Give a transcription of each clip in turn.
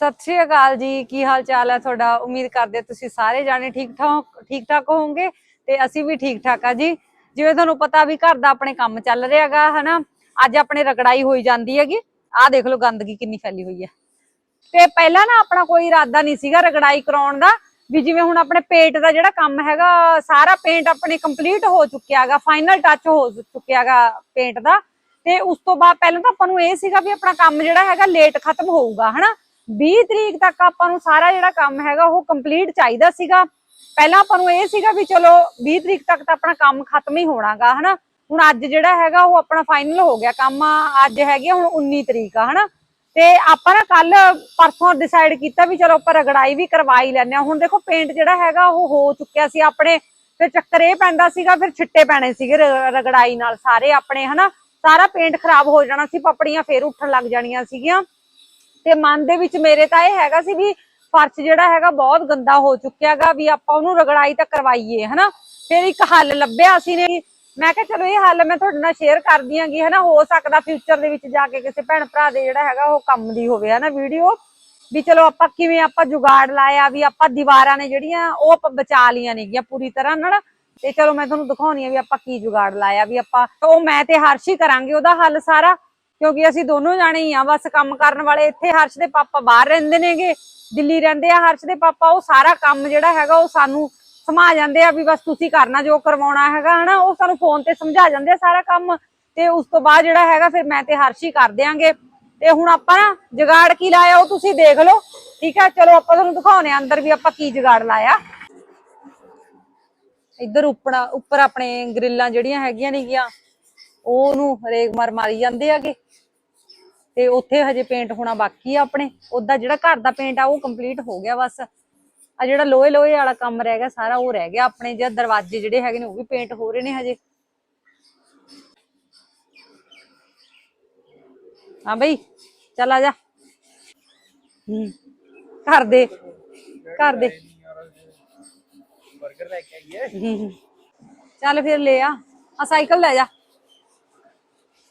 ਸਤਿ ਸ਼੍ਰੀ ਅਕਾਲ ਜੀ, ਕੀ ਹਾਲ ਚਾਲ ਹੈ ਤੁਹਾਡਾ? ਉਮੀਦ ਕਰਦੇ ਤੁਸੀਂ ਸਾਰੇ ਜਾਣੇ ਠੀਕ ਠਾਕ ਠੀਕ ਠਾਕ ਹੋਵੋਗੇ ਤੇ ਅਸੀਂ ਵੀ ਠੀਕ ਠਾਕ ਆ ਜੀ। ਜਿਵੇਂ ਤੁਹਾਨੂੰ ਪਤਾ ਵੀ ਘਰ ਦਾ ਆਪਣੇ ਕੰਮ ਚੱਲ ਰਿਹਾਗਾ, ਹਨਾ? ਅੱਜ ਆਪਣੇ ਰਗੜਾਈ ਹੋਈ ਜਾਂਦੀ ਹੈਗੀ। ਆਹ ਦੇਖ ਲਓ ਗੰਦਗੀ ਕਿੰਨੀ ਫੈਲੀ ਹੋਈ ਹੈ। ਤੇ ਪਹਿਲਾਂ ਨਾ ਆਪਣਾ ਕੋਈ ਇਰਾਦਾ ਨਹੀਂ ਸੀਗਾ ਰਗੜਾਈ ਕਰਾਉਣ ਦਾ, ਵੀ ਜਿਵੇਂ ਹੁਣ ਆਪਣੇ ਪੇਟ ਦਾ ਜਿਹੜਾ ਕੰਮ ਹੈਗਾ, ਸਾਰਾ ਪੇਂਟ ਆਪਣੇ ਕੰਪਲੀਟ ਹੋ ਚੁੱਕਿਆ ਹੈਗਾ ਫਾਈਨਲ ਟੱਚ ਹੋ ਚੁੱਕਿਆ ਹੈਗਾ ਪੇਂਟ ਦਾ। ਤੇ ਉਸ ਤੋਂ ਬਾਅਦ ਪਹਿਲਾਂ ਤਾਂ ਆਪਾਂ ਨੂੰ ਇਹ ਸੀਗਾ ਵੀ ਆਪਣਾ ਕੰਮ ਜਿਹੜਾ ਹੈਗਾ ਲੇਟ ਖਤਮ ਹੋਊਗਾ, ਹਨਾ? 20 ਤਰੀਕ ਤੱਕ ਆਪਾਂ ਨੂੰ ਸਾਰਾ ਜਿਹੜਾ ਕੰਮ ਹੈਗਾ ਉਹ ਕੰਪਲੀਟ ਚਾਹੀਦਾ ਸੀਗਾ। ਪਹਿਲਾਂ ਆਪਾਂ ਨੂੰ ਇਹ ਸੀਗਾ ਵੀ ਚਲੋ 20 ਤਰੀਕ ਤੱਕ ਤਾਂ ਆਪਣਾ ਕੰਮ ਖਤਮ ਹੀ ਹੋਣਾਗਾ, ਹਨਾ? ਹੁਣ ਅੱਜ ਜਿਹੜਾ ਹੈਗਾ ਉਹ ਆਪਣਾ ਫਾਈਨਲ ਹੋ ਗਿਆ ਕੰਮ, ਅੱਜ ਹੈਗੀ ਆ ਹੁਣ 19 ਤਰੀਕ ਆ, ਹਨਾ? ਤੇ ਆਪਾਂ ਨਾ ਕੱਲ ਪਰਸੋਂ ਡਿਸਾਈਡ ਕੀਤਾ ਵੀ ਚਲੋ ਆਪਾਂ ਰਗੜਾਈ ਵੀ ਕਰਵਾਈ ਲੈਣੇ ਆ। ਹੁਣ ਦੇਖੋ ਪੇਂਟ ਜਿਹੜਾ ਹੈਗਾ ਉਹ ਹੋ ਚੁੱਕਿਆ ਸੀ ਆਪਣੇ, ਫਿਰ ਚੱਕਰ ਇਹ ਪੈਂਦਾ ਸੀਗਾ, ਫਿਰ ਛਿੱਟੇ ਪੈਣੇ ਸੀਗੇ ਰਗੜਾਈ ਨਾਲ ਸਾਰੇ ਆਪਣੇ, ਹਨਾ? ਸਾਰਾ ਪੇਂਟ ਖਰਾਬ ਹੋ ਜਾਣਾ ਸੀ, ਪਪੜੀਆਂ ਫੇਰ ਉੱਠਣ ਲੱਗ ਜਾਣੀਆਂ ਸੀਗੀਆਂ। ਤੇ ਮਨ ਦੇ ਵਿੱਚ ਮੇਰੇ ਤਾਂ ਇਹ ਹੈਗਾ ਸੀ ਵੀ ਫਰਸ਼ ਜਿਹੜਾ ਹੈਗਾ ਬਹੁਤ ਗੰਦਾ ਹੋ ਚੁੱਕਿਆਗਾ ਵੀ ਆਪਾਂ ਉਹਨੂੰ ਰਗੜਾਈ ਤਾਂ ਕਰਵਾਈਏ, ਹਨਾ? ਫਿਰ ਇੱਕ ਹੱਲ ਲੱਭਿਆ ਅਸੀਂ ਨੇ ਮੈਂ ਕਿਹਾ ਚਲੋ ਇਹ ਹੱਲ ਮੈਂ ਤੁਹਾਡੇ ਨਾਲ ਸ਼ੇਅਰ ਕਰਦੀ ਆਂਗੀ ਹਨਾ? ਹੋ ਸਕਦਾ ਫਿਊਚਰ ਦੇ ਵਿੱਚ ਜਾ ਕੇ ਕਿਸੇ ਭੈਣ ਭਰਾ ਦੇ ਜਿਹੜਾ ਹੈਗਾ ਉਹ ਕੰਮ ਦੀ ਹੋਵੇ, ਹਨਾ, ਵੀਡੀਓ? ਵੀ ਚਲੋ ਆਪਾਂ ਕਿਵੇਂ ਆਪਾਂ ਜੁਗਾੜ ਲਾਇਆ, ਵੀ ਆਪਾਂ ਦੀਵਾਰਾਂ ਨੇ ਜਿਹੜੀਆਂ ਉਹ ਆਪਾਂ ਬਚਾ ਲੀਆਂ ਨੇਗੀਆਂ ਪੂਰੀ ਤਰ੍ਹਾਂ ਨਾਲ ਤੇ ਚਲੋ ਮੈਂ ਤੁਹਾਨੂੰ ਦਿਖਾਉਣੀ ਆ ਵੀ ਆਪਾਂ ਕੀ ਜੁਗਾੜ ਲਾਇਆ, ਵੀ ਆਪਾਂ, ਉਹ ਮੈਂ ਤੇ ਹਰਸ਼ ਹੀ ਕਰਾਂਗੇ, ਉਹਦਾ ਹੱਲ ਸਾਰਾ। ਕਿਉਂਕਿ ਅਸੀਂ ਦੋਨੋਂ ਜਾਣੇ ਹੀ ਆ, ਬਸ ਕੰਮ ਕਰਨ ਵਾਲੇ ਇੱਥੇ ਹਰਸ਼ ਦੇ ਪਾਪਾ ਬਾਹਰ ਰਹਿੰਦੇ ਨੇਗੇ, ਦਿੱਲੀ ਰਹਿੰਦੇ ਆ ਹਰਸ਼ ਦੇ ਪਾਪਾ, ਉਹ ਸਾਰਾ ਕੰਮ ਜਿਹੜਾ ਹੈਗਾ ਉਹ ਸਾਨੂੰ ਸਮਾ ਜਾਂਦੇ ਆ ਵੀ ਬਸ ਤੁਸੀਂ ਕਰਨਾ, ਜੋ ਕਰਵਾਉਣਾ ਹੈਗਾ, ਹਨਾ, ਉਹ ਸਾਨੂੰ ਫੋਨ ਤੇ ਸਮਝਾ ਜਾਂਦੇ ਆ ਸਾਰਾ ਕੰਮ ਤੇ ਉਸ ਤੋਂ ਬਾਅਦ ਜਿਹੜਾ ਹੈਗਾ ਫਿਰ ਮੈਂ ਤੇ ਹਰਸ਼ ਹੀ ਕਰ ਦਿਆਂਗੇ। ਤੇ ਹੁਣ ਆਪਾਂ ਨਾ ਜੁਗਾੜ ਕੀ ਲਾਇਆ ਉਹ ਤੁਸੀਂ ਦੇਖ ਲਓ, ਠੀਕ ਆ ਚਲੋ ਆਪਾਂ ਤੁਹਾਨੂੰ ਦਿਖਾਉਣੇ ਆ ਅੰਦਰ ਵੀ ਆਪਾਂ ਕੀ ਜਗਾੜ ਲਾਇਆ। ਇੱਧਰ ਉੱਪਰ ਉੱਪਰ ਆਪਣੇ ਗ੍ਰਿਲਾਂ ਜਿਹੜੀਆਂ ਹੈਗੀਆਂ ਨੇਗੀਆਂ, ਉਹਨੂੰ ਰੇਗ ਮਾਰ ਮਾਰੀ ਜਾਂਦੇ ਆਗੇ ਤੇ ਉੱਥੇ ਹਜੇ ਪੇਂਟ ਹੋਣਾ ਬਾਕੀ ਆ ਆਪਣੇ। ਉਹਦਾ ਜਿਹੜਾ ਘਰ ਦਾ ਪੇਂਟ ਆ ਉਹ ਕੰਪਲੀਟ ਹੋ ਗਿਆ ਬਸ। ਆ ਜਿਹੜਾ ਲੋਹੇ ਲੋਹੇ ਵਾਲਾ ਕੰਮ ਰਹਿ ਗਿਆ ਸਾਰਾ ਉਹ ਰਹਿ ਗਿਆ। ਆਪਣੇ ਜਿਹੜਾ ਦਰਵਾਜ਼ੇ ਜਿਹੜੇ ਹੈਗੇ ਨੇ ਉਹ ਵੀ ਪੇਂਟ ਹੋ ਰਹੇ ਨੇ ਹਜੇ। ਹਾਂ ਬਈ ਚੱਲ ਆ ਜਾ। ਹੂੰ ਕਰ ਦੇ ਕਰ ਦੇ। 버ਗਰ ਲੈ ਕੇ ਆਈਏ। ਚੱਲ ਫਿਰ ਲੈ ਆ। ਆ ਸਾਈਕਲ ਲੈ ਜਾ।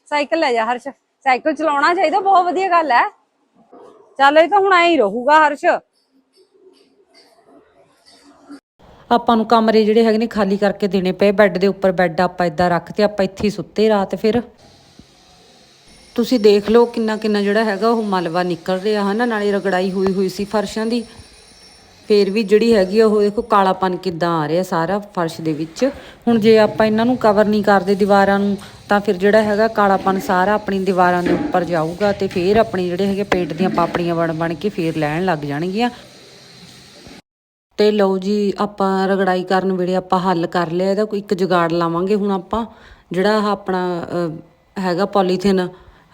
ਸਾਈਕਲ ਲੈ ਜਾ ਹਰਸ਼। ਸਾਈਕਲ ਚਲਾਉਣਾ ਚਾਹੀਦਾ, ਬਹੁਤ ਵਧੀਆ ਗੱਲ ਹੈ। ਚੱਲ ਇਹ ਤਾਂ ਹੁਣ ਐਂ ਹੀ ਰਹੂਗਾ ਹਰਸ਼। ਆਪਾਂ ਨੂੰ ਕਮਰੇ ਜਿਹੜੇ ਹੈਗੇ ਨੇ ਖਾਲੀ ਕਰਕੇ ਦੇਣੇ ਪਏ, ਬੈੱਡ ਦੇ ਉੱਪਰ ਬੈੱਡ ਆਪਾਂ ਇਦਾਂ ਰੱਖਤੇ ਆਪਾਂ ਇੱਥੇ ਹੀ ਸੁੱਤੇ ਰਾਤ ਫਿਰ। ਤੁਸੀਂ ਦੇਖ ਲਓ ਕਿੰਨਾ ਕਿੰਨਾ ਜਿਹੜਾ ਹੈਗਾ ਉਹ ਮਲਵਾ ਨਿਕਲ ਰਿਹਾ ਹਨਾ, ਨਾਲੇ ਰਗੜਾਈ ਹੋਈ ਹੋਈ ਸੀ ਫਰਸ਼ਾਂ ਦੀ। ਫੇਰ ਵੀ ਜਿਹੜੀ ਹੈਗੀ ਆ ਉਹ ਦੇਖੋ ਕਾਲਾਪਨ ਕਿੱਦਾਂ ਆ ਰਿਹਾ ਸਾਰਾ ਫਰਸ਼ ਦੇ ਵਿੱਚ। ਹੁਣ ਜੇ ਆਪਾਂ ਇਹਨਾਂ ਨੂੰ ਕਵਰ ਨਹੀਂ ਕਰਦੇ ਦੀਵਾਰਾਂ ਨੂੰ ਤਾਂ ਫਿਰ ਜਿਹੜਾ ਹੈਗਾ ਕਾਲਾਪਨ ਸਾਰਾ ਆਪਣੀ ਦੀਵਾਰਾਂ ਦੇ ਉੱਪਰ ਜਾਊਗਾ ਤੇ ਫੇਰ ਆਪਣੀ ਜਿਹੜੇ ਹੈਗੇ ਪੇਂਟ ਦੀਆਂ ਪਾਪੜੀਆਂ ਬਣ ਬਣ ਕੇ ਫੇਰ ਲੈਣ ਲੱਗ ਜਾਣਗੀਆਂ। ਤੇ ਲਓ ਜੀ ਆਪਾਂ ਰਗੜਾਈ ਕਰਨ ਵੇਲੇ ਆਪਾਂ ਹੱਲ ਕਰ ਲਿਆ ਇਹਦਾ ਕੋਈ ਇੱਕ ਜੁਗਾੜ ਲਾਵਾਂਗੇ ਹੁਣ ਆਪਾਂ। ਜਿਹੜਾ ਆਪਣਾ ਅਹ, ਹੈਗਾ ਪੋਲੀਥਿਨ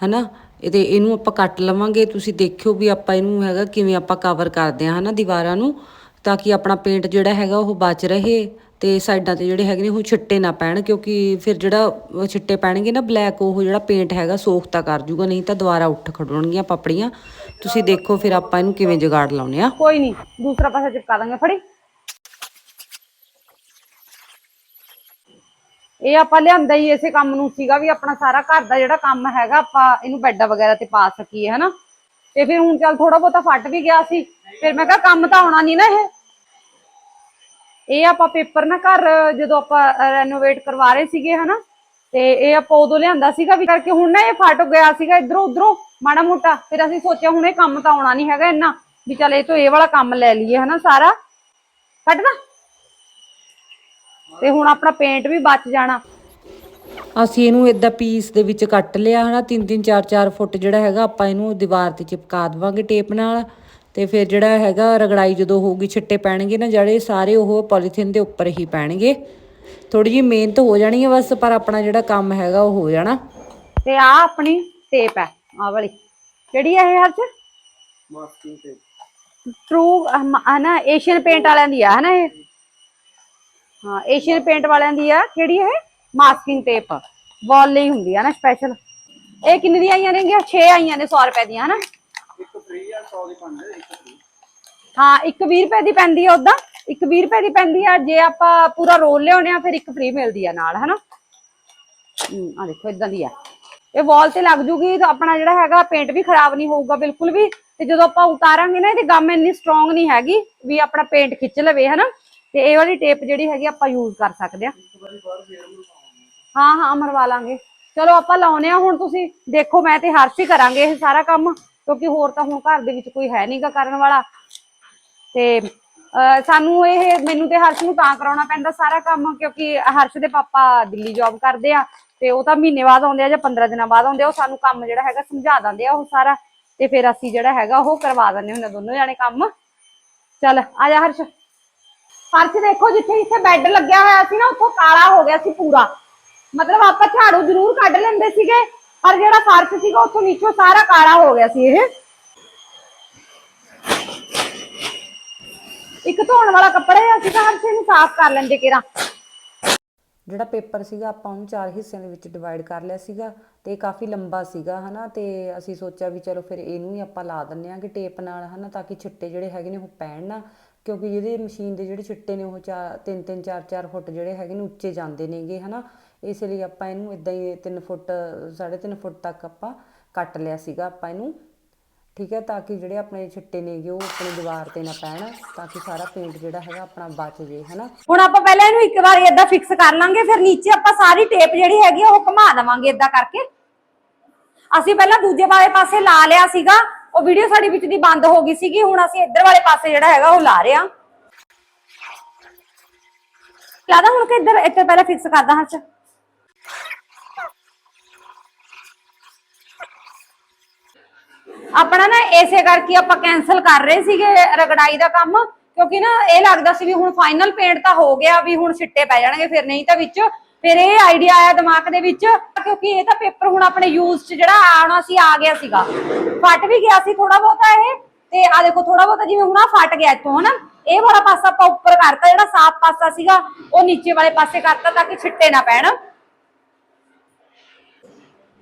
ਹਨਾ? ਇਹਦੇ, ਇਹਨੂੰ ਆਪਾਂ ਕੱਟ ਲਵਾਂਗੇ। ਤੁਸੀਂ ਦੇਖਿਓ ਵੀ ਆਪਾਂ ਇਹਨੂੰ ਹੈਗਾ ਕਿਵੇਂ ਆਪਾਂ ਕਵਰ ਕਰਦੇ ਆ ਹਨਾ, ਦੀਵਾਰਾਂ ਨੂੰ। ਤਾਂ ਕਿ ਆਪਣਾ ਪੇਂਟ ਜਿਹੜਾ ਹੈਗਾ ਉਹ ਬਚ ਰਹੇ ਤੇ ਸਾਈਡਾਂ ਤੇ ਜਿਹੜੇ ਹੈਗੇ ਨੇ ਉਹ ਛਿੱਟੇ ਨਾ ਪੈਣ, ਕਿਉਂਕਿ ਫਿਰ ਜਿਹੜਾ ਛਿੱਟੇ ਪੈਣਗੇ ਨਾ ਬਲੈਕ ਉਹ ਜਿਹੜਾ ਪੇਂਟ ਹੈਗਾ ਸੋਖਤਾ ਕਰ ਜੂਗਾ, ਨਹੀਂ ਤਾਂ ਦੁਬਾਰਾ ਉੱਠ ਖੜਨਗੀਆਂ ਪਾਪੜੀਆਂ। ਤੁਸੀਂ ਦੇਖੋ ਫਿਰ ਆਪਾਂ ਇਹਨੂੰ ਕਿਵੇਂ ਜਗਾੜ ਲਾਉਨੇ ਆ ਕੋਈ ਨਹੀਂ, ਦੂਸਰਾ ਪਾਸਾ ਚਿਪਕਾ ਦਾਂਗੇ, ਫੜੀ। ਇਹ ਆਪਾਂ ਲਿਆਂਦਾ ਹੀ ਇਸੇ ਕੰਮ ਨੂੰ ਸੀਗਾ ਵੀ ਆਪਣਾ ਸਾਰਾ ਘਰ ਦਾ ਜਿਹੜਾ ਕੰਮ ਹੈਗਾ, ਆਪਾਂ ਇਹਨੂੰ ਬੈੱਡਾਂ ਵਗੈਰਾ ਤੇ ਪਾ ਸਕੀਏ, ਹਨਾ? ਤੇ ਫਿਰ ਹੁਣ ਚੱਲ ਥੋੜਾ ਬਹੁਤਾ ਫਟ ਵੀ ਗਿਆ ਸੀ। ਫਿਰ ਮੈਂ ਕਿਹਾ ਕੰਮ ਤਾਂ ਆਉਣਾ ਨਹੀਂ ਨਾ ਇਹ। ਇਹ ਆਪਾਂ ਪੇਪਰ ਨਾ ਘਰ ਜਦੋਂ ਆਪਾਂ ਰੈਨੋਵੇਟ ਕਰਵਾ ਰਹੇ ਸੀਗੇ, ਹਨਾ? ਤੇ ਇਹ ਆਪਾਂ ਉਦੋਂ ਲਿਆਂਦਾ ਸੀਗਾ ਵੀ ਕਰਕੇ ਹੁਣ ਨਾ ਇਹ ਫਟ ਗਿਆ ਸੀਗਾ ਇਧਰੋਂ ਉਧਰੋਂ, ਮਾੜਾ ਮੋਟਾ। ਫਿਰ ਅਸੀਂ ਸੋਚਿਆ ਹੁਣ ਇਹ ਕੰਮ ਤਾਂ ਆਉਣਾ ਨਹੀਂ ਹੈਗਾ ਇੰਨਾ, ਵੀ ਚੱਲ ਇਹ ਤੋਂ ਇਹ ਵਾਲਾ ਕੰਮ ਲੈ ਲਈਏ, ਹਨਾ, ਸਾਰਾ? ਕੱਢਣਾ ਤੇ ਹੁਣ ਆਪਣਾ ਪੇਂਟ ਵੀ ਬਚ ਜਾਣਾ। ਅਸੀਂ ਇਹਨੂੰ ਇਦਾਂ ਪੀਸ ਦੇ ਵਿੱਚ ਕੱਟ ਲਿਆ ਹਨਾ 3-3 4-4 ਫੁੱਟ ਜਿਹੜਾ ਹੈਗਾ ਆਪਾਂ ਇਹਨੂੰ ਦੀਵਾਰ ਤੇ ਚਿਪਕਾ ਦੇਵਾਂਗੇ ਟੇਪ ਨਾਲ। ਤੇ ਫਿਰ ਜਿਹੜਾ ਹੈਗਾ ਰਗੜਾਈ ਜਦੋਂ ਹੋਊਗੀ ਛਿੱਟੇ ਪੈਣਗੇ ਨਾ ਜਿਹੜੇ ਸਾਰੇ ਉਹ ਪੋਲੀਥਿਨ ਦੇ ਉੱਪਰ ਹੀ ਪੈਣਗੇ। ਥੋੜੀ ਜਿਹੀ ਮਿਹਨਤ ਹੋ ਜਾਣੀ ਹੈ ਬਸ ਪਰ ਆਪਣਾ ਜਿਹੜਾ ਕੰਮ ਹੈਗਾ ਉਹ ਹੋ ਜਾਣਾ। ਤੇ ਆ ਆਪਣੀ ਟੇਪ ਹੈ ਆ ਵਾਲੀ। ਕਿਹੜੀ ਹੈ ਇਹ ਹਰਚ ਮਾਸਕਿੰਗ ਤੇ ਟਰੂ ਹਨਾ ਏਸ਼ੀਅਨ ਪੇਂਟ ਵਾਲਿਆਂ ਦੀ ਆ ਹਨਾ ਇਹ? ਹਾਂ ਏਸ਼ੀਅਨ ਪੇਂਟ ਵਾਲਿਆਂ ਦੀ ਆ ਕਿਹੜੀ ਇਹ? ਮਾਸਕਿੰਗ ਟੇਪ ਵਾਲ ਲਈ ਹੁੰਦੀ ਆ ਨਾ ਸਪੈਸ਼ਲ ਇਹ ਕਿੰਨੇ ਦੀਆਂ ਆਈਆਂ ਨੇਗੀਆਂ 6 ਆਈਆਂ ਨੇ 100 ਰੁਪਏ ਦੀਆਂ ਹਨਾ? ਇੱਕ ਫ੍ਰੀ ਆ 100 ਦੀ ਪੰਜ ਇੱਕ ਫ੍ਰੀ ਹਾਂ ਇੱਕ 20 ਰੁਪਏ ਦੀ ਪੈਂਦੀ ਆ ਉਦਾਂ ਇੱਕ 20 ਰੁਪਏ ਦੀ ਪੈਂਦੀ ਆ ਜੇ ਆਪਾਂ ਪੂਰਾ ਰੋਲ ਲਿਆਉਣੇ ਆ ਫਿਰ ਇੱਕ ਫ੍ਰੀ ਮਿਲਦੀ ਆ ਨਾਲ ਹਨਾ? ਆ ਦੇਖੋ ਇਦਾਂ ਦੀ ਆ। ਇਹ ਵਾਲ ਤੇ ਲੱਗ ਜੂਗੀ ਤਾਂ ਆਪਣਾ ਜਿਹੜਾ ਹੈਗਾ ਪੇਂਟ ਵੀ ਖਰਾਬ ਨਹੀਂ ਹੋਊਗਾ ਬਿਲਕੁਲ ਵੀ। ਤੇ ਜਦੋਂ ਆਪਾਂ ਉਤਾਰਾਂਗੇ ਨਾ ਇਹਦੀ ਗਮ ਇੰਨੀ ਸਟਰੋਂਗ ਨਹੀਂ ਹੈਗੀ ਵੀ ਆਪਣਾ ਪੇਂਟ ਖਿੱਚ ਲਵੇ ਹਨਾ? ਤੇ ਇਹ ਵਾਲੀ ਟੇਪ ਜਿਹੜੀ ਹੈਗੀ ਆਪਾਂ ਯੂਜ਼ ਕਰ ਸਕਦੇ ਆ। ਹਾਂ ਹਾਂ, ਮਰਵਾ ਲਾਂਗੇ। ਚਲੋ ਆਪਾਂ ਲਾਉਨੇ ਆ, ਹੁਣ ਤੁਸੀਂ ਦੇਖੋ, ਮੈਂ ਤੇ ਹਰਸ਼ ਹੀ ਕਰਾਂਗੇ ਇਹ ਸਾਰਾ ਕੰਮ, ਕਿਉਂਕਿ ਹੋਰ ਤਾਂ ਹੁਣ ਘਰ ਦੇ ਵਿੱਚ ਕੋਈ ਹੈ ਨਹੀਂਗਾ ਕਰਨ ਵਾਲਾ। ਤੇ ਸਾਨੂੰ ਇਹ, ਮੈਨੂੰ ਤੇ ਹਰਸ਼ ਨੂੰ ਤਾਂ ਕਰਾਉਣਾ ਪੈਂਦਾ ਸਾਰਾ ਕੰਮ, ਕਿਉਂਕਿ ਹਰਸ਼ ਦੇ ਪਾਪਾ ਦਿੱਲੀ ਜੌਬ ਕਰਦੇ ਆ, ਤੇ ਉਹ ਤਾਂ ਮਹੀਨੇ ਬਾਅਦ ਆਉਂਦੇ ਆ ਜਾਂ 15 ਦਿਨਾਂ ਬਾਅਦ ਆਉਂਦੇ ਆ, ਉਹ ਸਾਨੂੰ ਕੰਮ ਜਿਹੜਾ ਹੈਗਾ ਸਮਝਾ ਦਿੰਦੇ ਆ ਉਹ ਸਾਰਾ। ਤੇ ਫਿਰ ਅਸੀਂ ਜਿਹੜਾ ਹੈਗਾ ਉਹ ਕਰਵਾ ਦਿੰਦੇ ਹੁੰਦੇ ਆ ਦੋਨੋਂ ਜਾਣੇ ਕੰਮ। ਚੱਲ, ਆ ਜਾ ਹਰਸ਼। ਹਰਸ਼ ਦੇਖੋ ਜਿੱਥੇ ਜਿੱਥੇ ਬੈੱਡ ਲੱਗਿਆ ਹੋਇਆ ਸੀ ਨਾ, ਉੱਥੋਂ ਕਾਲਾ ਹੋ ਗਿਆ ਸੀ ਪੂਰਾ। ਮਤਲਬ ਆਪਾਂ ਝਾੜੂ ਜ਼ਰੂਰ ਕੱਢ ਲੈਂਦੇ ਸੀਗੇ, ਪਰ ਜਿਹੜਾ ਫਰਸ਼ ਸੀਗਾ, ਉੱਥੋਂ ਨੀਚੋਂ ਸਾਰਾ ਕਾਲਾ ਹੋ ਗਿਆ ਸੀ ਇਹ। ਇੱਕ ਧੋਣ ਵਾਲਾ ਕੱਪੜਾ ਹੈ ਅਸੀਂ ਤਾਂ ਹਰਸ਼ ਨੂੰ ਸਾਫ਼ ਕਰ ਲੈਂਦੇ ਕਿਰਾ। ਜਿਹੜਾ ਪੇਪਰ ਸੀਗਾ, ਆਪਾਂ ਉਹਨੂੰ ਚਾਰ ਹਿੱਸਿਆਂ ਦੇ ਵਿੱਚ ਡਿਵਾਈਡ ਕਰ ਲਿਆ ਸੀਗਾ, ਤੇ ਕਾਫੀ ਲੰਬਾ ਸੀਗਾ, ਹਨਾ, ਤੇ ਅਸੀਂ ਸੋਚਿਆ ਵੀ ਚਲੋ ਫਿਰ ਇਹਨੂੰ ਹੀ ਆਪਾਂ ਲਾ ਦਿੰਨੇ ਆ ਕਿ ਟੇਪ ਨਾਲ, ਹਨਾ, ਤਾਂ ਕਿ ਛਿੱਟੇ ਜਿਹੜੇ ਹੈਗੇ ਨੇ ਉਹ ਪੈਣ ਨਾ। ਕਿਉਂਕਿ ਜਿਹਦੇ ਮਸ਼ੀਨ ਦੇ ਜਿਹੜੇ ਛਿੱਟੇ ਨੇ ਉਹ ਚਾ ਤਿੰਨ ਤਿੰਨ, ਚਾਰ ਚਾਰ ਫੁੱਟ ਜਿਹੜੇ ਹੈਗੇ ਨੇ, ਉੱਚੇ ਜਾਂਦੇ ਨੇਗੇ, ਹਨਾ? ਇਸ ਲਈ ਆਪਾਂ ਇਹਨੂੰ ਇਦਾਂ ਹੀ 3 ਫੁੱਟ 3.5 ਫੁੱਟ ਤੱਕ ਆਪਾਂ ਕੱਟ ਲਿਆ ਸੀਗਾ ਆਪਾਂ ਇਹਨੂੰ, ਠੀਕ ਹੈ? ਤਾਂ ਕਿ ਜਿਹੜੇ ਆਪਣੇ ਛਿੱਟੇ ਨੇਗੇ, ਉਹ ਆਪਣੀ ਦੀਵਾਰ ਤੇ ਨਾ ਪੈਣ, ਤਾਂ ਕਿ ਸਾਰਾ ਪੇਂਟ ਜਿਹੜਾ ਹੈਗਾ ਆਪਣਾ ਬਚ ਜੇ, ਹਨਾ? ਹੁਣ ਆਪਾਂ ਪਹਿਲਾਂ ਇਹਨੂੰ ਇੱਕ ਵਾਰੀ ਏਦਾਂ ਫਿਕਸ ਕਰ ਲਾਂਗੇ, ਫਿਰ ਨੀਚੇ ਆਪਾਂ ਸਾਰੀ ਟੇਪ ਜਿਹੜੀ ਹੈਗੀ ਆ ਉਹ ਘੁਮਾ ਦੇਵਾਂਗੇ ਏਦਾਂ ਕਰਕੇ। ਅਸੀਂ ਪਹਿਲਾਂ ਦੂਜੇ ਵਾਲੇ ਪਾਸੇ ਲਾ ਲਿਆ ਸੀਗਾ ਉਹ ਵੀਡੀਓ ਸਾਡੀ ਵਿੱਚ ਦੀ ਬੰਦ ਹੋ ਗਈ ਸੀਗੀ, ਹੁਣ ਅਸੀਂ ਇੱਧਰ ਵਾਲੇ ਪਾਸੇ ਜਿਹੜਾ ਹੈਗਾ ਉਹ ਲਾ ਰਹੇ ਆ ਲਾਦਾ, ਹੁਣ ਕਿ ਇੱਧਰ, ਇੱਥੇ ਪਹਿਲਾਂ ਫਿਕਸ ਕਰਦਾ ਹਾਂ ਚ ਆਪਣਾ ਨਾ ਇਸੇ ਕਰਕੇ ਆਪਾਂ ਕੈਨਸਲ ਕਰ ਰਹੇ ਸੀਗੇ ਰਗੜਾਈ ਦਾ ਕੰਮ, ਕਿਉਂਕਿ ਨਾ ਇਹ ਲੱਗਦਾ ਸੀ ਵੀ ਹੁਣ ਫਾਈਨਲ ਪੇਂਟ ਤਾਂ ਹੋ ਗਿਆ, ਵੀ ਹੁਣ ਛਿੱਟੇ ਪੈ ਜਾਣਗੇ, ਫਿਰ ਨਹੀਂ ਤਾਂ ਵਿੱਚ ਫਿਰ ਇਹ ਆਈਡੀਆ ਆਇਆ ਦਿਮਾਗ ਦੇ ਵਿੱਚ, ਕਿਉਂਕਿ ਇਹ ਤਾਂ ਪੇਪਰ ਹੁਣ ਆਪਣੇ ਯੂਜ਼ 'ਚ ਜਿਹੜਾ ਆਉਣਾ ਸੀ, ਆ ਗਿਆ ਸੀਗਾ। ਫਟ ਵੀ ਗਿਆ ਸੀ ਥੋੜਾ ਬਹੁਤਾ ਇਹ, ਤੇ ਆ ਦੇਖੋ ਥੋੜਾ ਬਹੁਤਾ ਜਿਵੇਂ ਹੁਣ ਆ ਫਟ ਗਿਆ ਇੱਥੋਂ, ਹਨਾ? ਇਹ ਵਾਲਾ ਪਾਸਾ ਆਪਾਂ ਉੱਪਰ ਕਰਤਾ, ਜਿਹੜਾ ਸਾਫ਼ ਪਾਸਾ ਸੀਗਾ, ਉਹ ਨੀਚੇ ਵਾਲੇ ਪਾਸੇ ਕਰਤਾ ਤਾਂ ਕਿ ਛਿੱਟੇ ਨਾ ਪੈਣ।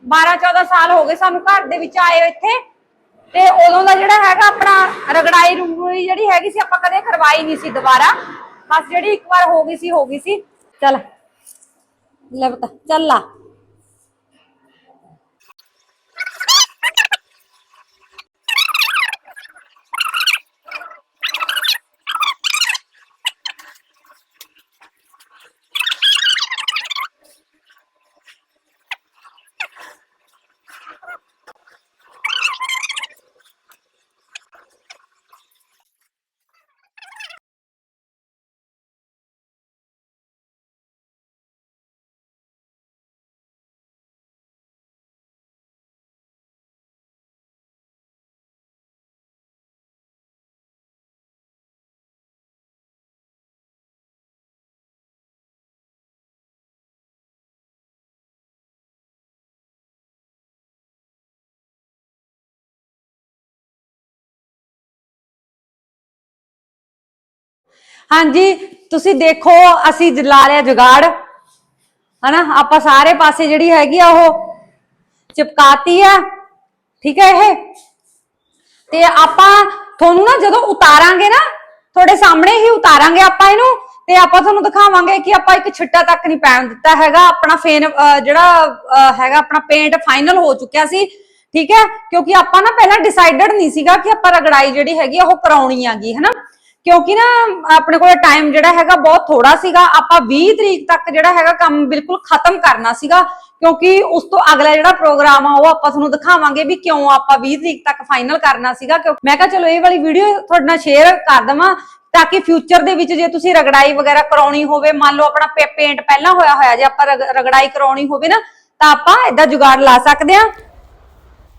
12 14 ਸਾਲ ਹੋ ਗਏ ਸਾਨੂੰ ਘਰ ਦੇ ਵਿੱਚ ਆਏ ਇੱਥੇ, ਤੇ ਉਦੋਂ ਦਾ ਜਿਹੜਾ ਹੈਗਾ ਆਪਣਾ ਰਗੜਾਈ ਰੂੜੀ ਜਿਹੜੀ ਹੈਗੀ ਸੀ, ਆਪਾਂ ਕਦੇ ਕਰਵਾਈ ਨਹੀਂ ਸੀ ਦੁਬਾਰਾ। ਬਸ ਜਿਹੜੀ ਇੱਕ ਵਾਰ ਹੋ ਗਈ ਸੀ, ਹੋ ਗਈ ਸੀ। ਚਲ। ਲੈ ਬਤਾ ਚੱਲ ਲਾ। ਹਾਂਜੀ, ਤੁਸੀਂ ਦੇਖੋ, ਅਸੀਂ ਲਾ ਲਿਆ ਜੁਗਾੜ। ਹਨਾ, ਆਪਾਂ ਸਾਰੇ ਪਾਸੇ ਜਿਹੜੀ ਹੈਗੀ ਆ ਉਹ ਚਿਪਕਾਤੀ ਆ। ਠੀਕ ਹੈ ਇਹ? ਤੇ ਆਪਾਂ ਤੁਹਾਨੂੰ ਨਾ ਜਦੋਂ ਉਤਾਰਾਂਗੇ ਨਾ, ਤੁਹਾਡੇ ਸਾਹਮਣੇ ਹੀ ਉਤਾਰਾਂਗੇ ਆਪਾਂ ਇਹਨੂੰ, ਤੇ ਆਪਾਂ ਤੁਹਾਨੂੰ ਦਿਖਾਵਾਂਗੇ ਕਿ ਆਪਾਂ ਇੱਕ ਛਿੱਟਾ ਤੱਕ ਨਹੀਂ ਪੈਣ ਦਿੱਤਾ ਹੈਗਾ। ਆਪਣਾ ਫੇਨ ਜਿਹੜਾ ਹੈਗਾ, ਆਪਣਾ ਪੇਂਟ ਫਾਈਨਲ ਹੋ ਚੁੱਕਿਆ ਸੀ। ਠੀਕ ਹੈ? ਕਿਉਂਕਿ ਆਪਾਂ ਨਾ ਪਹਿਲਾਂ ਡਿਸਾਈਡਡ ਨਹੀਂ ਸੀਗਾ ਕਿ ਆਪਾਂ ਰਗੜਾਈ ਜਿਹੜੀ ਹੈਗੀ ਆ, ਉਹ ਕਰਾਉਣੀ ਆਗੀ ਹਨਾ? ਕਿਉਂਕਿ ਨਾ ਆਪਣੇ ਕੋਲ ਟਾਈਮ ਜਿਹੜਾ ਹੈਗਾ ਬਹੁਤ ਥੋੜਾ ਸੀਗਾ, ਆਪਾਂ 20 ਤਰੀਕ ਤੱਕ ਜਿਹੜਾ ਹੈਗਾ ਕੰਮ ਬਿਲਕੁਲ ਖਤਮ ਕਰਨਾ ਸੀਗਾ, ਕਿਉਂਕਿ ਉਸ ਤੋਂ ਅਗਲਾ ਜਿਹੜਾ ਪ੍ਰੋਗਰਾਮ ਆ, ਉਹ ਆਪਾਂ ਤੁਹਾਨੂੰ ਦਿਖਾਵਾਂਗੇ ਵੀ ਕਿਉਂ ਆਪਾਂ 20 ਤਰੀਕ ਤੱਕ ਫਾਈਨਲ ਕਰਨਾ ਸੀਗਾ ਕਿਉਂਕਿ ਮੈਂ ਕਿਹਾ ਚਲੋ ਇਹ ਵਾਲੀ ਵੀਡੀਓ ਤੁਹਾਡੇ ਨਾਲ ਸ਼ੇਅਰ ਕਰ ਦਵਾਂ, ਤਾਂ ਕਿ ਫਿਊਚਰ ਦੇ ਵਿੱਚ ਜੇ ਤੁਸੀਂ ਰਗੜਾਈ ਵਗੈਰਾ ਕਰਾਉਣੀ ਹੋਵੇ, ਮੰਨ ਲਓ ਆਪਣਾ ਪੇਂਟ ਪਹਿਲਾਂ ਹੋਇਆ ਹੋਇਆ, ਜੇ ਆਪਾਂ ਰਗੜਾਈ ਕਰਾਉਣੀ ਹੋਵੇ ਨਾ, ਤਾਂ ਆਪਾਂ ਇਦਾਂ ਜੁਗਾੜ ਲਾ ਸਕਦੇ ਆ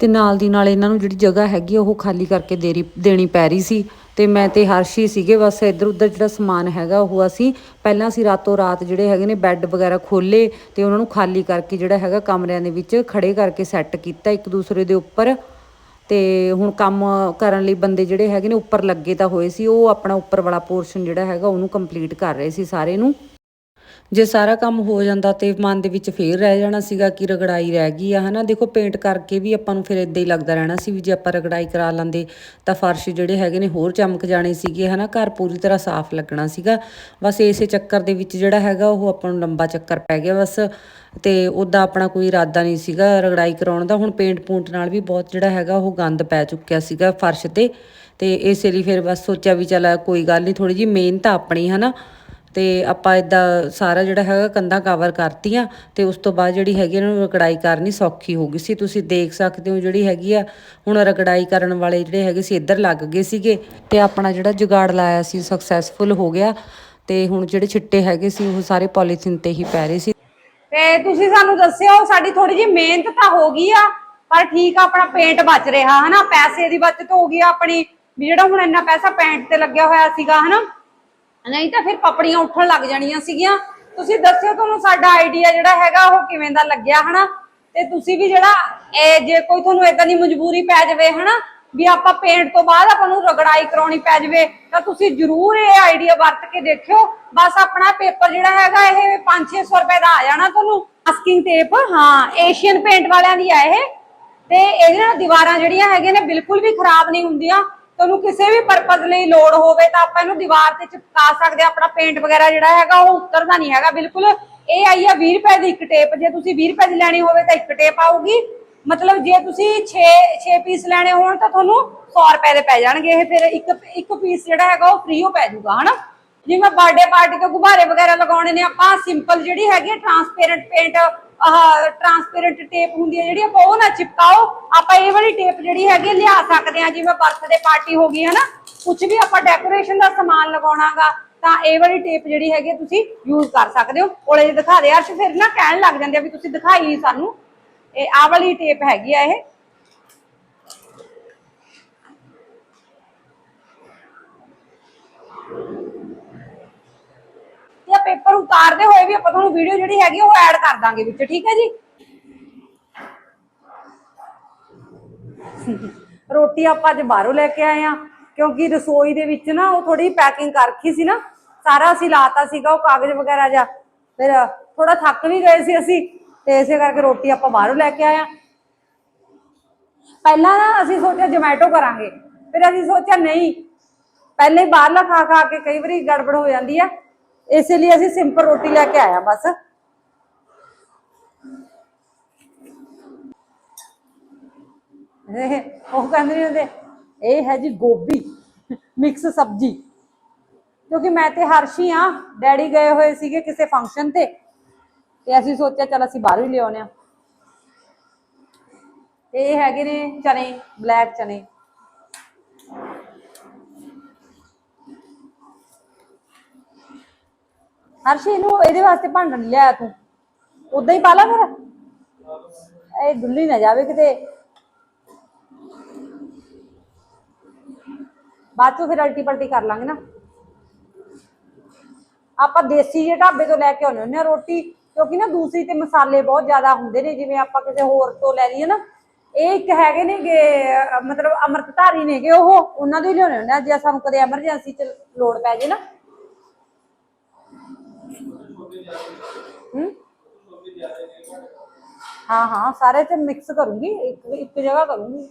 ਤੇ ਨਾਲ ਦੀ ਨਾਲ ਇਹਨਾਂ ਨੂੰ ਜਿਹੜੀ ਜਗ੍ਹਾ ਹੈਗੀ ਆ, ਉਹ ਖਾਲੀ ਕਰਕੇ ਦੇਰੀ ਦੇਣੀ ਪੈ ਰਹੀ ਸੀ। ਤੇ ਮੈਂ ਤੇ ਹਰਸ਼ੀ ਸੀਗੇ, ਬਸ ਇੱਧਰ ਉੱਧਰ ਜਿਹੜਾ ਸਮਾਨ ਹੈਗਾ, ਉਹ ਅਸੀਂ ਪਹਿਲਾਂ ਅਸੀਂ ਰਾਤੋਂ ਰਾਤ ਜਿਹੜੇ ਹੈਗੇ ਨੇ ਬੈੱਡ ਵਗੈਰਾ ਖੋਲੇ ਤੇ ਉਹਨਾਂ ਨੂੰ ਖਾਲੀ ਕਰਕੇ ਜਿਹੜਾ ਹੈਗਾ ਕਮਰਿਆਂ ਦੇ ਵਿੱਚ ਖੜੇ ਕਰਕੇ ਸੈੱਟ ਕੀਤਾ ਇੱਕ ਦੂਸਰੇ ਦੇ ਉੱਪਰ। ਤੇ ਹੁਣ ਕੰਮ ਕਰਨ ਲਈ ਬੰਦੇ ਜਿਹੜੇ ਹੈਗੇ ਨੇ, ਉੱਪਰ ਲੱਗੇ ਤਾਂ ਹੋਏ ਸੀ, ਉਹ ਆਪਣਾ ਉੱਪਰ ਵਾਲਾ ਪੋਰਸ਼ਨ ਜਿਹੜਾ ਹੈਗਾ, ਉਹਨੂੰ ਕੰਪਲੀਟ ਕਰ ਰਹੇ ਸੀ ਸਾਰੇ ਨੂੰ। ਜੇ ਸਾਰਾ ਕੰਮ ਹੋ ਜਾਂਦਾ ਤੇ ਮਨ ਦੇ ਵਿੱਚ ਫੇਰ ਰਹਿ ਜਾਣਾ ਸੀਗਾ ਕਿ ਰਗੜਾਈ ਰਹਿ ਗਈ ਆ, ਹਨਾ? ਦੇਖੋ ਪੇਂਟ ਕਰਕੇ ਵੀ ਆਪਾਂ ਨੂੰ ਫਿਰ ਇਦਾਂ ਹੀ ਲੱਗਦਾ ਰਹਿਣਾ ਸੀ ਵੀ ਜੇ ਆਪਾਂ ਰਗੜਾਈ ਕਰਾ ਲੈਂਦੇ ਤਾਂ ਫਰਸ਼ ਜਿਹੜੇ ਹੈਗੇ ਨੇ ਹੋਰ ਚਮਕ ਜਾਣੇ ਸੀਗੇ, ਹਨਾ? ਘਰ ਪੂਰੀ ਤਰ੍ਹਾਂ ਸਾਫ਼ ਲੱਗਣਾ ਸੀਗਾ। ਬਸ ਇਸੇ ਚੱਕਰ ਦੇ ਵਿੱਚ ਜਿਹੜਾ ਹੈਗਾ ਉਹ ਆਪਾਂ ਨੂੰ ਲੰਬਾ ਚੱਕਰ ਪੈ ਗਿਆ ਬਸ। ਤੇ ਉਹਦਾ ਆਪਣਾ ਕੋਈ ਇਰਾਦਾ ਨਹੀਂ ਸੀਗਾ ਰਗੜਾਈ ਕਰਾਉਣ ਦਾ। ਹੁਣ ਪੇਂਟ ਪੂੰਟ ਨਾਲ ਵੀ ਬਹੁਤ ਜਿਹੜਾ ਹੈਗਾ ਉਹ ਗੰਦ ਪੈ ਚੁੱਕਿਆ ਸੀਗਾ ਫਰਸ਼ ਤੇ। ਤੇ ਇਸੇ ਲਈ ਫਿਰ ਬਸ ਸੋਚਿਆ ਵੀ ਚੱਲ ਕੋਈ ਗੱਲ ਨਹੀਂ ਥੋੜੀ ਜੀ ਮਿਹਨਤ ਆਪਣੀ, ਹਨਾ? ਤੇ ਆਪਾਂ ਇਦਾਂ ਸਾਰਾ ਜਿਹੜਾ ਹੈਗਾ ਕੰਧਾਂ ਕਵਰ ਕਰਤੀਆਂ ਤੇ ਉਸ ਤੋਂ ਬਾਅਦ ਜਿਹੜੀ ਹੈਗੀ ਇਹਨਾਂ ਨੂੰ ਰਗੜਾਈ ਕਰਨੀ ਸੌਖੀ ਹੋ ਗਈ ਸੀ। ਤੁਸੀਂ ਦੇਖ ਸਕਦੇ ਹੋ ਜਿਹੜੀ ਹੈਗੀ ਆ, ਹੁਣ ਰਗੜਾਈ ਕਰਨ ਵਾਲੇ ਜਿਹੜੇ ਹੈਗੇ ਸੀ, ਇੱਧਰ ਲੱਗ ਗਏ ਸੀਗੇ ਤੇ ਆਪਣਾ ਜਿਹੜਾ ਜੁਗਾੜ ਲਾਇਆ ਸੀ ਸਕਸੈਸਫੁਲ ਹੋ ਗਿਆ ਤੇ ਹੁਣ ਜਿਹੜੇ ਛਿੱਟੇ ਹੈਗੇ ਸੀ, ਉਹ ਸਾਰੇ ਪੋਲੀਥੀਨ ਤੇ ਹੀ ਪੈ ਰਹੇ ਸੀ। ਤੇ ਤੁਸੀਂ ਸਾਨੂੰ ਦੱਸਿਓ, ਸਾਡੀ ਥੋੜੀ ਜਿਹੀ ਮਿਹਨਤ ਤਾਂ ਹੋ ਗਈ ਆ, ਪਰ ਠੀਕ ਆ, ਆਪਣਾ ਪੇਂਟ ਬਚ ਰਿਹਾ, ਹਨਾ? ਪੈਸੇ ਦੀ ਬਚਤ ਹੋ ਗਈ ਆ ਆਪਣੀ, ਵੀ ਜਿਹੜਾ ਹੁਣ ਇੰਨਾ ਪੈਸਾ ਪੇਂਟ ਤੇ ਲੱਗਿਆ ਹੋਇਆ ਸੀਗਾ, ਹਨਾ? ਨਹੀਂ ਤਾਂ ਫਿਰ ਪਪੜੀਆਂ ਉੱਠਣ ਲੱਗ ਜਾਣੀਆਂ ਸੀਗੀਆਂ। ਤੁਸੀਂ ਦੱਸਿਓ ਤੁਹਾਨੂੰ ਸਾਡਾ ਆਈਡੀਆ ਜਿਹੜਾ ਹੈਗਾ, ਉਹ ਕਿਵੇਂ ਦਾ ਲੱਗਿਆ, ਹਨਾ? ਤੇ ਤੁਸੀਂ ਵੀ ਜਿਹੜਾ, ਇਹ ਜੇ ਕੋਈ ਤੁਹਾਨੂੰ ਇਦਾਂ ਦੀ ਮਜਬੂਰੀ ਪੈ ਜਾਵੇ, ਹਨਾ, ਵੀ ਆਪਾਂ ਪੇਂਟ ਤੋਂ ਬਾਅਦ ਆਪਾਂ ਨੂੰ ਰਗੜਾਈ ਕਰਾਉਣੀ ਪੈ ਜਾਵੇ, ਤਾਂ ਤੁਸੀਂ ਜਰੂਰ ਇਹ ਆਈਡੀਆ ਵਰਤ ਕੇ ਦੇਖਿਓ। ਬਸ ਆਪਣਾ ਪੇਪਰ ਜਿਹੜਾ ਹੈਗਾ, ਇਹ 5-600 ਰੁਪਏ ਦਾ ਆ ਜਾਣਾ ਤੁਹਾਨੂੰ। ਮਾਸਕਿੰਗ ਟੇਪ ਹਾਂ ਏਸ਼ੀਅਨ ਪੇਂਟ ਵਾਲਿਆਂ ਦੀ ਆ ਇਹ। ਤੇ ਇਹਦੇ ਨਾਲ ਦੀਵਾਰਾਂ ਜਿਹੜੀਆਂ ਹੈਗੀਆਂ ਨੇ, ਬਿਲਕੁਲ ਵੀ ਖਰਾਬ ਨਹੀਂ ਹੁੰਦੀਆਂ। ਤੁਹਾਨੂੰ ਕਿਸੇ ਵੀ ਪਰਪਸ ਲਈ ਲੋੜ ਹੋਵੇ ਤਾਂ ਆਪਾਂ ਇਹਨੂੰ ਦੀਵਾਰ ਤੇ ਚਿਪਕਾ ਸਕਦੇ ਆ ਆਪਣਾ ਪੇਂਟ ਵਗੈਰਾ ਜਿਹੜਾ ਹੈਗਾ ਉਹ ਉਤਰਦਾ ਨਹੀਂ ਹੈਗਾ, ਬਿਲਕੁਲ। ਇਹ ਆਈ ਆ 20 ਰੁਪਏ ਦੀ ਇੱਕ ਟੇਪ ਜੇ ਤੁਸੀਂ 20 ਰੁਪਏ ਦੀ ਲੈਣੀ ਹੋਵੇ ਤਾਂ ਇੱਕ ਟੇਪ ਆਊਗੀ। ਮਤਲਬ ਜੇ ਤੁਸੀਂ 6 6 ਪੀਸ ਲੈਣੇ ਹੋਣ ਤਾਂ ਤੁਹਾਨੂੰ 100 ਰੁਪਏ ਦੇ ਪੈ ਜਾਣਗੇ। ਇਹ ਫਿਰ ਇੱਕ ਇੱਕ ਪੀਸ ਜਿਹੜਾ ਹੈਗਾ ਉਹ ਫ੍ਰੀ ਹੋ ਪੈ ਜਾਊਗਾ, ਹਨਾ? ਜਿਵੇਂ ਬਰਥਡੇ ਪਾਰਟੀ ਤੇ ਗੁਬਾਰੇ ਵਗੈਰਾ ਲਗਾਉਣੇ ਨੇ, ਆਪਾਂ ਸਿੰਪਲ ਜਿਹੜੀ ਹੈਗੀ ਟ੍ਰਾਂਸਪੇਰੈਂਟ ਪੇਂਟ ਆਹ ਟ੍ਰਾਂਸਪੇਰੈਂਟ ਟੇਪ ਹੁੰਦੀ ਹੈ ਜਿਹੜੀ, ਆਪਾਂ ਉਹ ਨਾ ਚਿਪਕਾਓ। ਆਪਾਂ ਇਹ ਵਾਲੀ ਟੇਪ ਜਿਹੜੀ ਹੈਗੀ ਲਿਆ ਸਕਦੇ ਆ। ਜਿਵੇਂ ਬਰਥਡੇ ਪਾਰਟੀ ਹੋ ਗਈ, ਹਨਾ? ਕੁਝ ਵੀ ਆਪਾਂ ਡੈਕੋਰੇਸ਼ਨ ਦਾ ਸਮਾਨ ਲਗਾਉਣਾਗਾ, ਤਾਂ ਇਹ ਵਾਲੀ ਟੇਪ ਜਿਹੜੀ ਹੈਗੀ ਤੁਸੀਂ ਯੂਜ਼ ਕਰ ਸਕਦੇ ਹੋ। ਕੋਲੇ ਜੇ ਦਿਖਾ ਦੇ, ਅਰਸ਼ ਫਿਰ ਨਾ ਕਹਿਣ ਲੱਗ ਜਾਂਦੇ ਆ ਵੀ ਤੁਸੀਂ ਦਿਖਾਈ ਨਹੀਂ ਸਾਨੂੰ। ਇਹ ਆਹ ਵਾਲੀ ਟੇਪ ਹੈਗੀ ਆ ਇਹ। ਪੇਪਰ ਉਤਾਰਦੇ ਹੋਏ ਵੀ ਆਪਾਂ ਤੁਹਾਨੂੰ ਵੀਡੀਓ ਜਿਹੜੀ ਹੈਗੀ ਉਹ ਐਡ ਕਰ ਦਾਂਗੇ ਵਿੱਚ, ਠੀਕ ਹੈ ਜੀ? ਰੋਟੀ ਆਪਾਂ ਅੱਜ ਬਾਹਰੋਂ ਲੈ ਕੇ ਆਏ ਆ ਕਿਉਂਕਿ ਰਸੋਈ ਦੇ ਵਿੱਚ ਨਾ ਉਹ ਥੋੜੀ ਪੈਕਿੰਗ ਕਰ ਸੀ ਨਾ, ਸਾਰਾ ਅਸੀਂ ਲਾਤਾ ਸੀਗਾ ਉਹ ਕਾਗਜ਼ ਵਗੈਰਾ ਜਾਂ ਫਿਰ ਥੋੜਾ ਥੱਕ ਵੀ ਗਏ ਸੀ ਅਸੀਂ, ਤੇ ਇਸੇ ਕਰਕੇ ਰੋਟੀ ਆਪਾਂ ਬਾਹਰੋਂ ਲੈ ਕੇ ਆਏ ਆ ਪਹਿਲਾਂ ਨਾ ਅਸੀਂ ਸੋਚਿਆ ਜੋਮੈਟੋ ਕਰਾਂਗੇ, ਫਿਰ ਅਸੀਂ ਸੋਚਿਆ ਨਹੀਂ, ਪਹਿਲੇ ਬਾਹਰਲਾ ਖਾ ਖਾ ਕੇ ਕਈ ਵਾਰੀ ਗੜਬੜ ਹੋ ਜਾਂਦੀ ਹੈ ਇਸੇ ਲਈ ਅਸੀਂ ਸਿੰਪਲ ਰੋਟੀ ਲੈ ਕੇ ਆਇਆ ਬਸ। ਇਹ ਉਹ ਕਹਿੰਦੇ ਨੇ ਹੁੰਦੇ ਇਹ ਹੈ ਜੀ ਗੋਭੀ, ਮਿਕਸ ਸਬਜੀ। ਕਿਉਂਕਿ ਮੈਂ ਤੇ ਹਰਸ਼ੀ ਆ, ਡੈਡੀ ਗਏ ਹੋਏ ਸੀਗੇ ਕਿਸੇ ਫੰਕਸ਼ਨ ਤੇ ਤੇ ਅਸੀਂ ਸੋਚਿਆ ਚਲ ਅਸੀਂ ਬਾਹਰੋਂ ਹੀ ਲਿਆਉਨੇ ਆ ਤੇ ਇਹ ਹੈਗੇ ਨੇ ਚਨੇ, ਬਲੈਕ ਚਨੇ। ਹਰਸ਼ੀ ਨੂੰ ਇਹਦੇ ਵਾਸਤੇ ਭਾਂਡਾ ਨੀ ਲਿਆਇਆ ਤੂੰ। ਉਦਾਂ ਹੀ ਪਾ ਲਾ ਫਿਰ। ਇਹ ਡੁੱਲੀ ਨਾ ਜਾਵੇ ਕਿਤੇ। ਬਾਅਦ ਚੋਂ ਫਿਰ ਅਲਟੀ ਪਲਟੀ ਕਰ ਲਾਂਗੇ ਨਾ। ਆਪਾਂ ਦੇਸੀ ਜੇ ਢਾਬੇ ਤੋਂ ਲੈ ਕੇ ਆਉਂਦੇ ਹੁੰਦੇ ਆ ਰੋਟੀ, ਕਿਉਂਕਿ ਨਾ ਦੂਸਰੀ ਤੇ ਮਸਾਲੇ ਬਹੁਤ ਜ਼ਿਆਦਾ ਹੁੰਦੇ ਨੇ, ਜਿਵੇਂ ਆਪਾਂ ਕਿਸੇ ਹੋਰ ਤੋਂ ਲੈ ਲਈਏ ਨਾ। ਇਹ ਇੱਕ ਹੈਗੇ ਨੇਗੇ ਮਤਲਬ ਅੰਮ੍ਰਿਤਧਾਰੀ ਨੇਗੇ ਉਹ, ਉਹਨਾਂ ਤੋਂ ਲਿਆਉਣੇ ਹੁੰਦੇ ਆ ਜੇ ਸਾਨੂੰ ਕਦੇ ਐਮਰਜੈਂਸੀ ਚ ਲੋੜ ਪੈ ਜੇ ਨਾ। ਹੂੰ, ਹਾਂ ਹਾਂ ਸਾਰੇ ਤੇ ਮਿਕਸ ਕਰੂੰਗੀ, ਇੱਕ ਇੱਕ ਜਗ੍ਹਾ ਕਰੂੰਗੀ।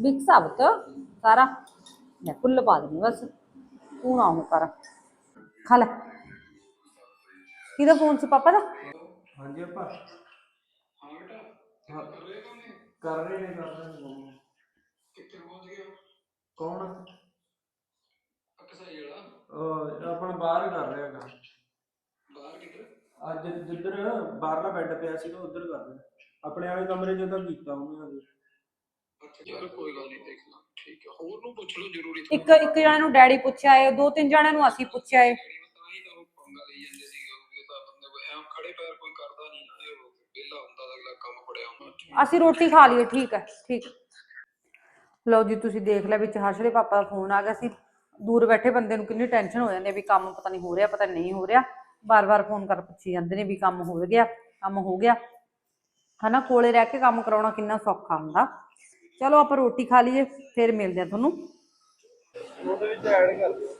ਮਿਕਸ ਆਵਤ ਸਾਰਾ। ਮੈਂ ਕੁੱਲ ਪਾ ਦਿੰਦੀ ਬਸ। ਤੂੰ ਨਾ ਉਹ ਕਰ। ਖਾ ਲੈ। ਕਿਹਦਾ ਫੋਨ ਸੀ ਪਾਪਾ ਦਾ? ਹਾਂਜੀ ਆਪਾਂ ਹਾਂ ਬੇਟਾ ਕਰ ਰਹੇ ਨੇ, ਕਰ ਰਹੇ ਨੇ। ਕਿੱਥੇ ਪਹੁੰਚ ਗਿਆ ਕੌਣ ਉਹ ਆਪਣਾ ਬਾਹਰ ਕਰ ਰਿਹਾ ਹੈਗਾ। ਬਾਹਰ ਕਿੱਧਰ? ਅੱਜ ਜਿੱਧਰ ਬਾਹਰਲਾ ਬੈੱਡ ਪਿਆ ਸੀਗਾ ਉਧਰ ਕਰ ਰਿਹਾ। ਆਪਣੇ ਵਾਲੇ ਕਮਰੇ 'ਚ ਤਾਂ ਕੀਤਾ ਉਹਨੇ ਅਜੇ ਅੱਛਾ ਚਲ ਕੋਈ ਗੱਲ ਨਹੀਂ ਦੇਖ ਲਾਂ ਠੀਕ ਹੈ ਹੋਰ ਨੂੰ ਪੁੱਛ ਲਓ ਜ਼ਰੂਰੀ ਇੱਕ ਇੱਕ ਜਣੇ ਨੂੰ ਡੈਡੀ ਪੁੱਛਿਆ ਏ ਦੋ ਤਿੰਨ ਜਣਿਆਂ ਨੂੰ ਅਸੀਂ ਪੁੱਛਿਆ ਏ। ਤਾਂ ਹੀ ਤਾਂ ਉਹ ਪੰਗਾ ਲਈ ਜਾਂਦੇ ਸੀਗੇ ਉਹ ਤਾਂ ਬੰਦੇ ਐਂ ਖੜੇ ਪੈਰ ਕੋਈ ਕਰਦਾ ਨਹੀਂ ਨਾ ਇਹ ਵਿਹਲਾ ਹੁੰਦਾ ਤਾਂ ਅਗਲਾ ਕੰਮ ਫੜਿਆ ਹੁੰਦਾ। ਅਸੀਂ ਰੋਟੀ ਖਾ ਲਈਏ ਠੀਕ ਹੈ ਠੀਕ। ਲਓ ਜੀ ਤੁਸੀਂ ਦੇਖ ਲਿਆ ਵਿੱਚ ਹਰਸ਼ ਦੇ ਪਾਪਾ ਦਾ ਫੋਨ ਆ ਗਿਆ ਸੀ। ਦੂਰ ਬੈਠੇ ਬੰਦੇ ਨੂੰ ਕਿੰਨੀ ਟੈਨਸ਼ਨ ਹੋ ਜਾਂਦੀ ਹੈ ਵੀ ਕੰਮ ਪਤਾ ਨਹੀਂ ਹੋ ਰਿਹਾ ਪਤਾ ਨਹੀਂ ਹੋ ਰਿਹਾ। ਬਾਰ-ਬਾਰ ਫੋਨ ਕਰ ਪੁੱਛੀ ਜਾਂਦੇ ਨੇ ਵੀ ਕੰਮ ਹੋ ਗਿਆ ਕੰਮ ਹੋ ਗਿਆ। ਹਨਾ ਕੋਲੇ ਰਹਿ ਕੇ ਕੰਮ ਕਰਾਉਣਾ ਕਿੰਨਾ ਸੌਖਾ ਹੁੰਦਾ। ਚਲੋ ਆਪਾਂ ਰੋਟੀ ਖਾ ਲਈਏ ਫਿਰ ਮਿਲਦੇ ਆ ਤੁਹਾਨੂੰ। ਉਹਦੇ ਵਿੱਚ ਐਡ ਕਰ ਦਿਓ।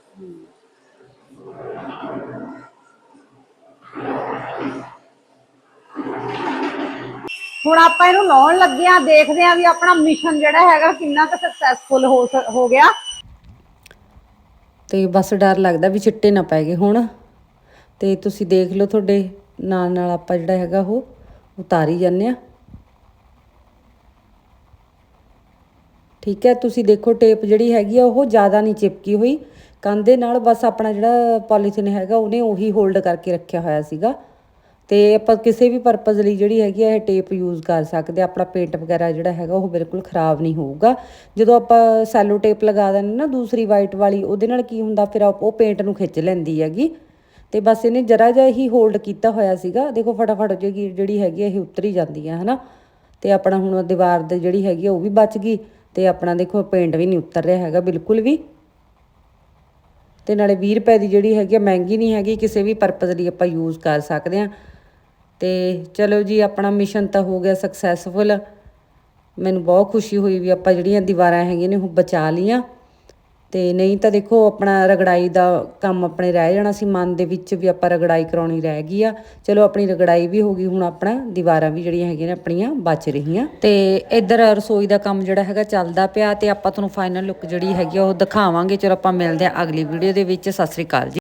ਹੁਣ ਆਪਾਂ ਇਹਨੂੰ ਲਾਉਣ ਲੱਗੇ ਆ ਦੇਖਦੇ ਆ ਵੀ ਆਪਣਾ ਮਿਸ਼ਨ ਜਿਹੜਾ ਹੈਗਾ ਕਿੰਨਾ ਕੁ ਸਕਸੈਸਫੁਲ ਹੋ ਗਿਆ। ਤੇ ਬਸ ਡਰ ਲੱਗਦਾ ਵੀ ਚਿੱਟੇ ਨਾ ਪੈ ਗਏ ਹੁਣ। ਤੇ ਤੁਸੀਂ ਦੇਖ ਲਓ ਤੁਹਾਡੇ ਨਾਲ ਨਾਲ ਆਪਾਂ ਜਿਹੜਾ ਹੈਗਾ ਉਹ ਉਤਾਰੀ ਜਾਂਦੇ ਆ ਠੀਕ ਹੈ, ਤੁਸੀਂ ਦੇਖੋ ਟੇਪ ਜਿਹੜੀ ਹੈਗੀ ਆ, ਉਹ ਜ਼ਿਆਦਾ ਨਹੀਂ ਚਿਪਕੀ ਹੋਈ। ਕੰਧ ਨਾਲ ਬਸ ਆਪਣਾ ਜਿਹੜਾ ਪੋਲੀਥੀਨ ਹੈਗਾ, ਉਹਨੇ ਉਹੀ ਹੋਲਡ ਕਰਕੇ ਰੱਖਿਆ ਹੋਇਆ ਸੀਗਾ। ਤੇ ਆਪਾਂ ਕਿਸੇ ਵੀ ਪਰਪਸ ਲਈ ਜਿਹੜੀ ਹੈਗੀ ਆ, ਇਹ ਟੇਪ ਯੂਜ਼ ਕਰ ਸਕਦੇ ਆ। ਆਪਣਾ ਪੇਂਟ ਵਗੈਰਾ ਜਿਹੜਾ ਹੈਗਾ, ਉਹ ਬਿਲਕੁਲ ਖਰਾਬ ਨਹੀਂ ਹੋਊਗਾ। ਜਦੋਂ ਆਪਾਂ ਸੈਲੋ ਟੇਪ ਲਗਾ ਦਿੰਦੇ ਨਾ, ਦੂਸਰੀ ਵਾਈਟ ਵਾਲੀ, ਉਹਦੇ ਨਾਲ ਕੀ ਹੁੰਦਾ, ਫਿਰ ਆਪ- ਉਹ ਪੇਂਟ ਨੂੰ ਖਿੱਚ ਲੈਂਦੀ ਹੈਗੀ। ਤੇ ਬਸ ਇਹਨੇ ਜਰਾ ਜਿਹਾ ਹੀ ਹੋਲਡ ਕੀਤਾ ਹੋਇਆ ਸੀਗਾ। ਦੇਖੋ ਫਟਾਫਟ ਜਿਹੜੀ ਜਿਹੜੀ ਹੈਗੀ ਆ, ਇਹ ਉਤਰੀ ਜਾਂਦੀ ਆ, ਹਨਾ। ਤੇ ਆਪਣਾ ਹੁਣ ਦੀਵਾਰ ਦੇ ਜਿਹੜੀ ਹੈਗੀ ਆ, ਉਹ ਵੀ ਬਚ ਗਈ। ਤੇ ਆਪਣਾ ਦੇਖੋ ਪੇਂਟ ਵੀ ਨਹੀਂ ਉਤਰ ਰਿਹਾ ਹੈਗਾ, ਬਿਲਕੁਲ ਵੀ। ਤੇ ਨਾਲੇ 20 ਰੁਪਏ ਦੀ ਜਿਹੜੀ ਹੈਗੀ ਆ, ਮਹਿੰਗੀ ਨਹੀਂ ਹੈਗੀ, ਕਿਸੇ ਵੀ ਪਰਪਸ ਲਈ ਆਪਾਂ ਯੂਜ਼ ਕਰ ਸਕਦੇ ਆ। ਤੇ ਚਲੋ ਜੀ, ਆਪਣਾ ਮਿਸ਼ਨ ਤਾਂ ਹੋ ਗਿਆ ਸਕਸੈਸਫੁਲ ਮੈਨੂੰ ਬਹੁਤ ਖੁਸ਼ੀ ਹੋਈ ਵੀ ਆਪਾਂ ਜਿਹੜੀਆਂ ਦੀਵਾਰਾਂ ਹੈਗੀਆਂ ਨੇ, ਉਹ ਬਚਾ ਲੀਆਂ ਤੇ ਨਹੀਂ ਤਾਂ ਦੇਖੋ, ਆਪਣਾ ਰਗੜਾਈ ਦਾ ਕੰਮ ਆਪਣੇ ਰਹਿ ਜਾਣਾ ਸੀ, ਮਨ ਦੇ ਵਿੱਚ ਵੀ ਆਪਾਂ ਰਗੜਾਈ ਕਰਾਉਣੀ ਰਹਿ ਗਈ ਆ। ਚਲੋ, ਆਪਣੀ ਰਗੜਾਈ ਵੀ ਹੋ ਗਈ, ਹੁਣ ਆਪਣਾ ਦੀਵਾਰਾਂ ਵੀ ਜਿਹੜੀਆਂ ਹੈਗੀਆਂ ਨੇ, ਆਪਣੀਆਂ ਬਚ ਰਹੀਆਂ। ਤੇ ਇੱਧਰ ਰਸੋਈ ਦਾ ਕੰਮ ਜਿਹੜਾ ਹੈਗਾ ਚੱਲਦਾ ਪਿਆ, ਤੇ ਆਪਾਂ ਤੁਹਾਨੂੰ ਫਾਈਨਲ ਲੁੱਕ ਜਿਹੜੀ ਹੈਗੀ ਆ, ਉਹ ਦਿਖਾਵਾਂਗੇ। ਚਲੋ, ਆਪਾਂ ਮਿਲਦੇ ਆ ਅਗਲੀ ਵੀਡੀਓ ਦੇ ਵਿੱਚ। ਸਤਿ ਸ੍ਰੀ ਅਕਾਲ ਜੀ।